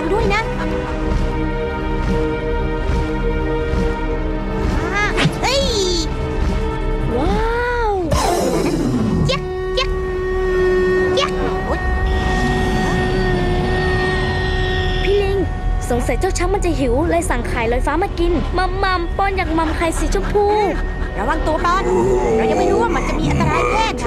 ังด้วยนะเอ้ย ว้าวเจ๊ยเจ๊ยเจ๊ยพี่ลิง สงสัยเจ้าช้างมันจะหิว เลยสั่งไข่ลอยฟ้ามากิน มัมมัมป้อนอย่างมัมไข่สีชมพู ระวังตัวก่อนเรายังไม่รู้ว่ามันจะมีอันตรายแค่ไหน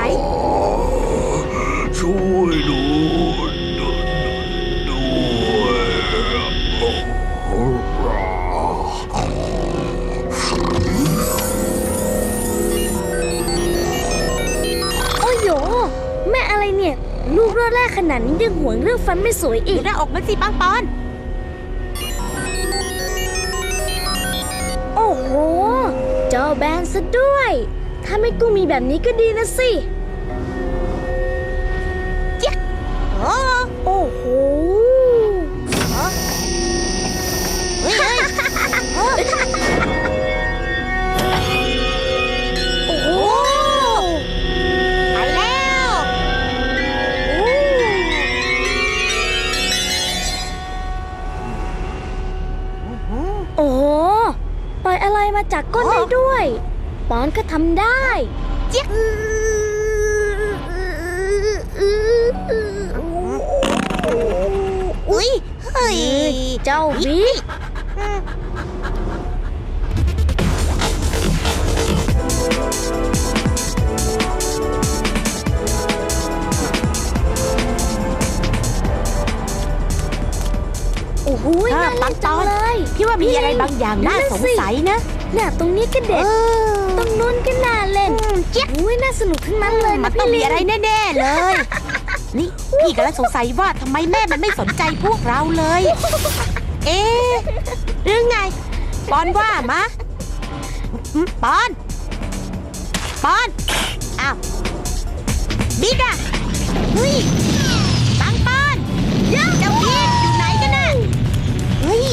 อดแรกขนาดนี้ยังห่วงเรื่องฟันไม่สวยอีดูกหน้าอกมันสิปังปอน โอ้โห จอแบนซะด้วย ถ้าไม่กุ้งมีแบบนี้ก็ดีนะสิ โอ้โอ้โห เฮ้ยเฮ้ย อนก็ทำได้เจี๊ยกอุ้ยเฮ้ย เจ้าบิ๊กโอ้โหถ้าน่าปัเล่งนปจัองนเลย พี่ว่ามีอะไรบางอย่างน่าสงสัยนะเนี่ยตรงนี้ก็เอเด็ดอตรง นู้นก็น่าเล่นเจี๊ยกอุ้ยน่าสนุกทั้งนั้นเลยมันะนต้องพี่มีลิอะไรนแน่ๆเลย นี่พี่กำลังสงสัยว่าทำไมแม่มันไม่สนใจพวกเราเลย เอ๊ะหรือไง ปอนว่ามะอืมปอน ปอน อ้าวบิ๊กอะเฮ้ยปังปอนเจ้าพี่อยู่ไหนกันน่ะเฮ้ย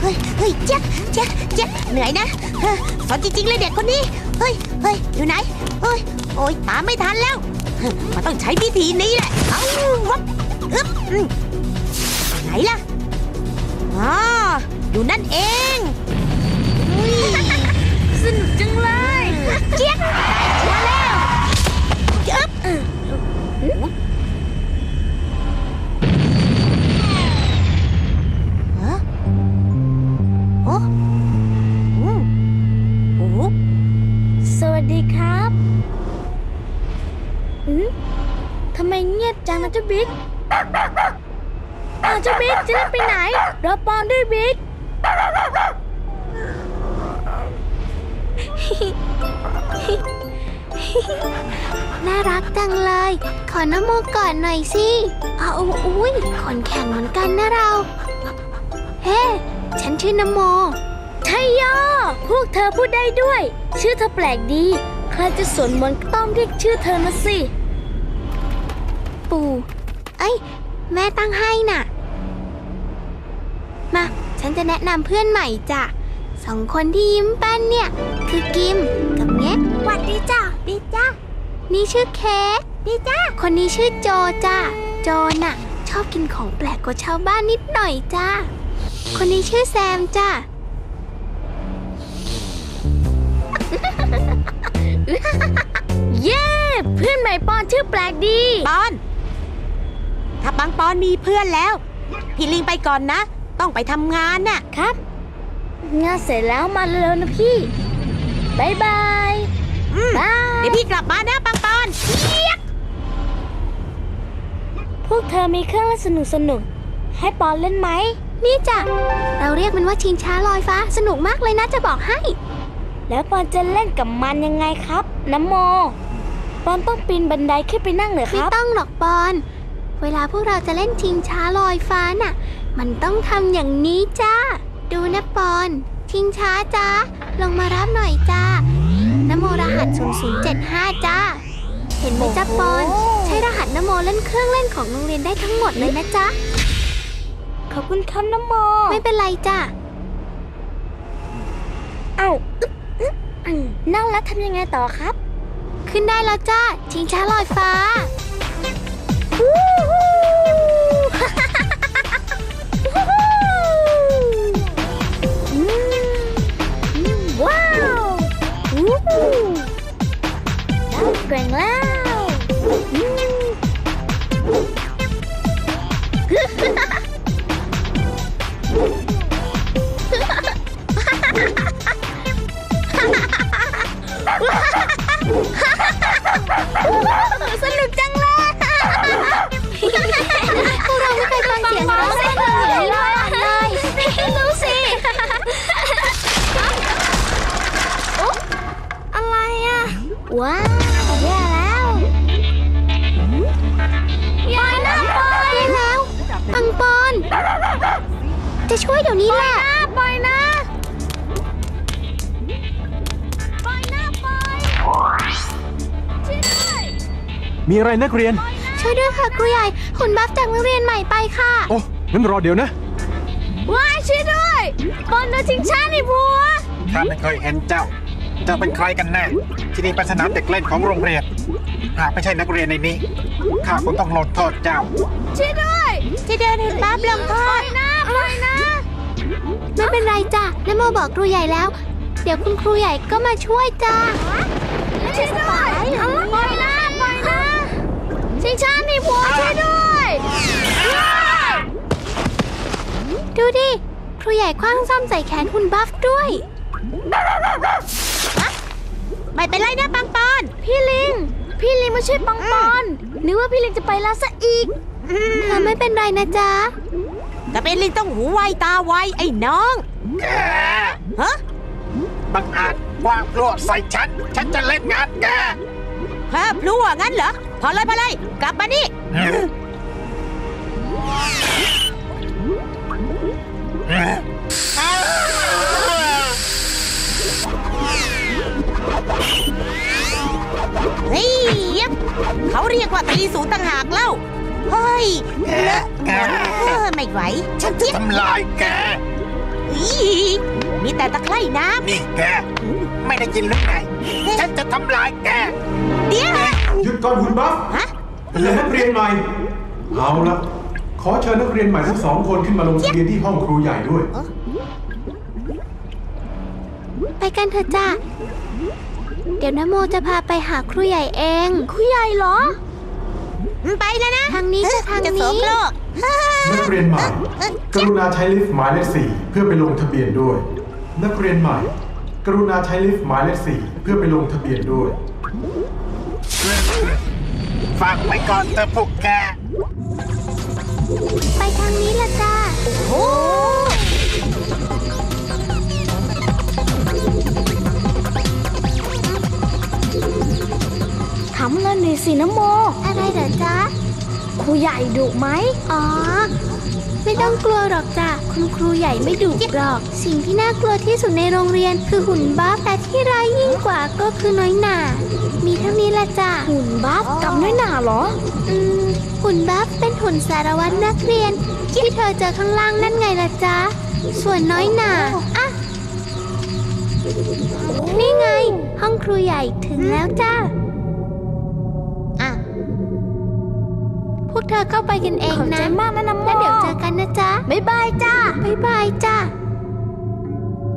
เฮ้ยเฮ้ยเจ๊กเจ๊กเจ๊กเหนื่อยนะเฮ้ยสอนจริงๆเลยเด็กคนนี้ เฮ้ยเฮ้ยอยู่ไหนเฮ้ยโอ๊ยตามไม่ทันแล้ว มันต้องใช้วิธีนี้แหละ เอาวับอึ๊บอืมไหนล่ะอ๋ออยู่นั่นเองอุ๊ยสนุกจังเลยเจี๊ยบ เจ้าบิ๊กอ้าวเจ้าบิ๊กจะเล่นไปไหนรอปอนด้วยบิ๊กน่ารักจังเลย ขอน้ำโมก่อนหน่อยสิเอาอุ้ยขนแข็งเหมือนกันนะเรา เฮ้ ฉันชื่อน้ำโมใช่ย่อพวกเธอพูดได้ด้วย ชื่อเธอแปลกดี ใครจะสวนมนต์ก็ต้องเรียกชื่อเธอนะสิ ปู่ เอ้ย แม่ตั้งให้น่ะ มา ฉันจะแนะนำเพื่อนใหม่จ้ะสองคนที่ยิ้มแป้นเนี่ย คือกิมกับเง็กหวัดดีจ้ะดีจ้ะนี่ชื่อเค้กดีจ้ะคนนี้ชื่อโจจ้ะโจน่ะ ชอบกินของแปลกกว่าชาวบ้านนิดหน่อยจ้ะคนนี้ชื่อแซมจ้ะเย้ เพื่อนใหม่ปอนชื่อแปลกดี ปอน ถ้าปังปอนมีเพื่อนแล้ว พี่ลิงไปก่อนนะ ต้องไปทำงานน่ะ ครับ งานเสร็จแล้วมาเร็วๆนะพี่บายบายอืมบายเดี๋ยวพี่กลับมานะปังปอนพวกเธอมีเครื่องเล่นสนุกๆให้ปอนเล่นไหม นี่จ้ะ เราเรียกมันว่าชิงช้าลอยฟ้าสนุกมากเลยนะจะบอกให้ แล้วปอนจะเล่นกับมันยังไงครับน้ำโม ปอนต้องปีนบันไดขึ้นไปนั่งเหรอคไม่รับ ต้องหรอกปอน เวลาพวกเราจะเล่นชิงช้าลอยฟ้าน่ะ มันต้องทำอย่างนี้จ้า ดูนะปอน ชิงช้าจ้า ลงมารับหน่อยจ้านโมรหัส 0075 จ้า เห็นไหมจ้าปอน ใช้รหัสนโมเล่นเครื่องเล่นของโรงเรียนได้ทั้งหมดเลยนะจ๊ะ ขอบคุณครับน้ำโม ไม่เป็นไรจ้าเอ้าอึ๊บอึ๊บอืมนั่งแล้วทำยังไงต่อครับ ขึ้นได้แล้วจ้า ชิงช้าลอยฟ้า วู้ ว้าวแย่แล้วปล่อยนะปล่อยแล้วปังปอน จะช่วยเดี๋ยวนี้แหละปล่อยนะปล่อยนะปล่อยช่วยมีอะไรนักเรียน ช่วยด้วยค่ะครูใหญ่หุ่นบัฟจากโรงเรียนใหม่ไปค่ะ โอ้งั้นรอเดี๋ยวนะ ว้ายช่วยด้วยบอลโดนชิงช้าในผัว ข้าไม่เคยเห็นเจ้า เจ้าเป็นใครกันแน่ที่นี่เป็นสนามเด็กเล่นของโรงเรียน หากไม่ใช่นักเรียนในนี้ ข้าคงต้องลงโทษเจ้า ช่วยด้วยจะเดินหุ่นบัฟลงโทษนะปล่อยนะ ไม่เป็นไรจ้ะนโมบอกครูใหญ่แล้ว เดี๋ยวคุณครูใหญ่ก็มาช่วยจ้าช่วยด้วยปล่อยนะปล่อยนะชิงช้าในผัวช่วยด้วยดูดิ ครูใหญ่คว้างซ่อมใส่แขนหุ่นบัฟด้วย ไม่เป็นไรนะปังปอน พี่ลิง พี่ลิงมาช่วยปังปอน นึกว่าพี่ลิงจะไปแล้วซะอีกเธอไม่เป็นไรนะจ๊ะ แต่เป็นลิงต้องหูไวตาไวไอ้น้องแกฮะบังอาจวางพลวดใส่ฉัน ฉันจะเล่นงานแกฮะพลัวงั้นเหรอ พอเลยพอเลย กลับมานี่ ยเลอะเออไม่ไหว ฉันเจี๊ยบทำลายแกอีมีแต่ตะไคร่น้นี่แก ไม่ได้ยินหรือไง ฉันจะทำลายแกำเดี๋ยว หยุดก่อนหุ่นบัฟฮะ และนักเรียนใหม่ เอาละขอเชิญนักเรียนใหม่ทั้งสองคนขึ้นมาลงทะเบียนที่ห้องครูใหญ่ด้วย ไปกันเถอะจ้ะเดี๋ยวนโมจะพาไปหาครูใหญ่เอง ครูใหญ่เหรอ ไปแล้วนะ ทางนี้จะทางจะโสนี้โครกนักเรียนใหม่ กรุณาใช้ลิฟต์หมายเลขสี่เพื่อไปลงทะเบียนด้วย นักเรียนใหม่ กรุณาใช้ลิฟต์หมายเลขสี่เพื่อไปลงทะเบียนด้วย ฟังไว้ก่อนเธอะพวกแก ไปทางนี้ละจ้าโอ้ ถามเลยหน่อยสินะโม อะไรเหรอจ๊ะ ครูใหญ่ดุไหม อ๋อ ไม่ต้องกลัวหรอกจ้ะ คุณครูใหญ่ไม่ดุหรอก สิ่งที่น่ากลัวที่สุดในโรงเรียนคือหุ่นบัฟแต่ที่ร้ายยิ่งกว่าก็คือน้อยหน่ามีเท่านี้ละจ้ะ หุ่นบัฟกับน้อยหนาเหรอ อืม หุ่นบัฟเป็นหุ่นสารวัตรนักเรียน ที่เธอเจอข้างล่างนั่นไงล่ะจ๊ะ ส่วนน้อยหน่าอะ นี่ไง ห้องครูใหญ่ถึงแล้วจ้า วกเธอเข้าไปกันเองขอบใจนะมากนะน้ำโมแล้วเดี๋ยวเจอกันนะจ๊ะบ๊ายบายจ้าบ๊ายบายจ้า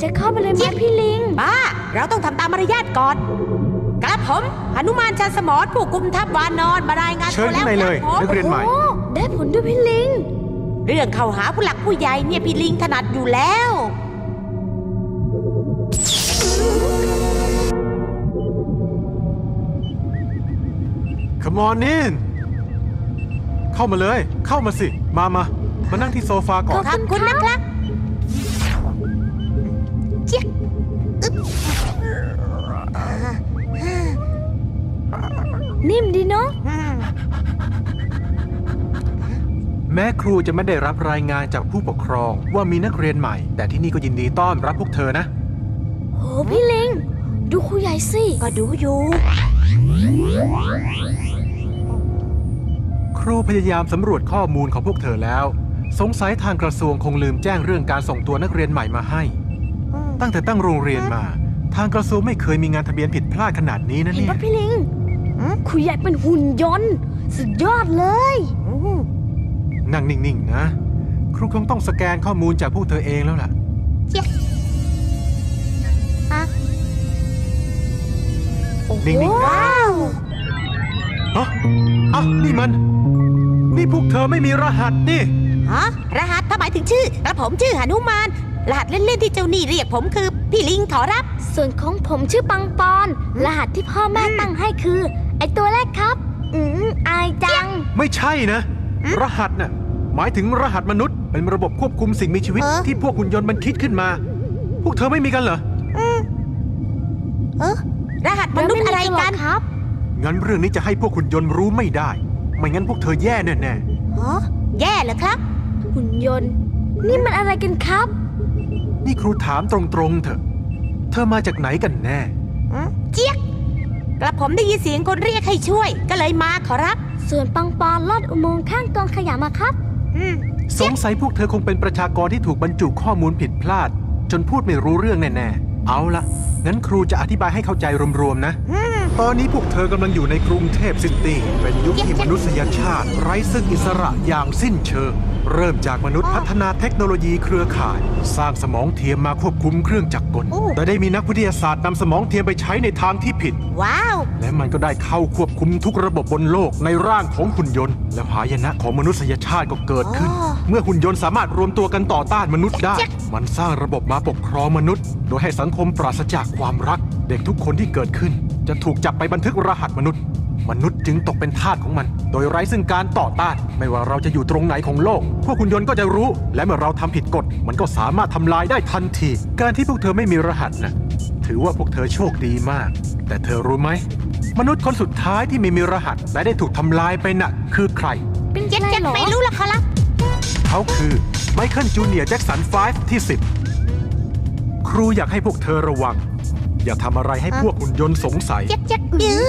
จะเข้าไปเลยไหมพี่ลิงป้าเราต้องทำตามมารยาทก่อนกระผมหนุมานชันสมรผู้กุมทัพวานอนมารายงานเชิญตัวแล้วข้างในเลยครับผมนักเรียนใหม่โอ้ได้ผลด้วยพี่ลิง เรื่องเข้าหาผู้หลักผู้ใหญ่เนี่ยพี่ลิงถนัดอยู่แล้ว Come on in เข้ามาเลย เข้ามาสิ มามา มานั่งที่โซฟาก่อนขอบคุณนะครับเจี๊ยบอึ๊บนิ่มดีเนาะอืมแม้ครูจะไม่ได้รับรายงานจากผู้ปกครองว่ามีนักเรียนใหม่ แต่ที่นี่ก็ยินดีต้อนรับพวกเธอนะ โหพี่ลิง ดูครูใหญ่สิ ก็ดูอยู่ค รูพยายามสำรวจข้อมูลของพวกเธอแล้ว สงสัยทางกระทรวงคงลืมแจ้งเรื่องการส่งตัวนักเรียนใหม่มาให้ ตั้งแต่ตั้งโรงเรียนมา ทางกระทรวงไม่เคยมีงานทะเบียนผิดพลาดขนาดนี้นะเห็นเนี่ย ปะพี่ลิงครูใหญ่เป็นหุ่นยนต์ สุดยอดเลยอืมนั่งนิ่ง ๆ นะ ครูคงต้องสแกนข้อมูลจากพวกเธอเองแล้วล่ะเจี๊ยบอะนิ่งๆว้าว ฮะอะนี่มัน นี่พวกเธอไม่มีรหัสนี่ ฮะรหัสถ้าหมายถึงชื่อกระผมชื่อหนุมาน รหัสเล่นๆที่เจ้านี่เรียกผมคือ พี่ลิงขอรับ ส่วนของผมชื่อปังปอน รหัสที่พ่อแม่ตั้งให้คือ ไอตัวแรกครับ อืมอายจัง ไม่ใช่นะ รหัสน่ะหมายถึงรหัสมนุษย์เป็นระบบควบคุมสิ่งมีชีวิต เออ ที่พวกหุ่นยนต์มันคิดขึ้นมา พวกเธอไม่มีกันเหรอ เออรหัสมนุษย์อะไรหรกัอนครับ งั้นเรื่องนี้จะให้พวกหุ่นยนต์รู้ไม่ได้ ไม่งั้นพวกเธอแย่แน่ฮะแย่เหรอครับ หุ่นยนต์ นี่มันอะไรกันครับๆนี่ครูถามตรงๆเถอะ เธอมาจากไหนกันแน่ อืมเจี๊ยกกระผมได้ยินเสียงคนเรียกให้ช่วย ก็เลยมาขอรับ ส่วนปังปอนลอดอุโมงค์ข้างกองขยะมาครับ อืม สงสัยพวกเธอคงเป็นประชากรที่ถูกบรรจุข้อมูลผิดพลาด จนพูดไม่รู้เรื่องแน่ๆ เอาละงั้นครูจะอธิบายให้เข้าใจรวมๆนะ อืม ตอนนี้พวกเธอกำลังอยู่ในกรุงเทพซิตี้ เป็นยุคที่มนุษยชาติ ไร้ซึ่งอิสระอย่างสิ้นเชิง เริ่มจากมนุษย์พัฒนาเทคโนโลยีเครือข่าย สร้างสมองเทียมมาควบคุมเครื่องจักรกล แต่ได้มีนักวิทยาศาสตร์นำสมองเทียมไปใช้ในทางที่ผิด ว้าว และมันก็ได้เข้าควบคุมทุกระบบบนโลกในร่างของหุ่นยนต์ และหายนะของมนุษยชาติก็เกิดขึ้นอ๋อเมื่อหุ่นยนต์สามารถรวมตัวกันต่อต้านมนุษย์ได้จ๊ะมันสร้างระบบมาปกครองมนุษย์ โดยให้สังคมปราศจากความรัก เด็กทุกคนที่เกิดขึ้น จะถูกจับไปบันทึกรหัสมนุษย์ มนุษย์จึงตกเป็นทาสของมัน โดยไร้ซึ่งการต่อต้าน ไม่ว่าเราจะอยู่ตรงไหนของโลก พวกหุ่นยนต์ก็จะรู้ และเมื่อเราทำผิดกฎ มันก็สามารถทำลายได้ทันที การที่พวกเธอไม่มีรหัสนะถือว่าพวกเธอโชคดีมาก แต่เธอรู้ไหม มนุษย์คนสุดท้ายที่ไม่มีรหัส และได้ถูกทำลายไปน่ะ คือใคร เป็นเจ๊กใครเจ๊กเหรอไม่รู้ละขอรับเขาคือไมเคิลจูเนียร์แจ็คสัน5ที่ 10 ครูอยากให้พวกเธอระวัง อย่าทำอะไรให้พวกหุ่นยนต์สงสัย ยักยักยื้อ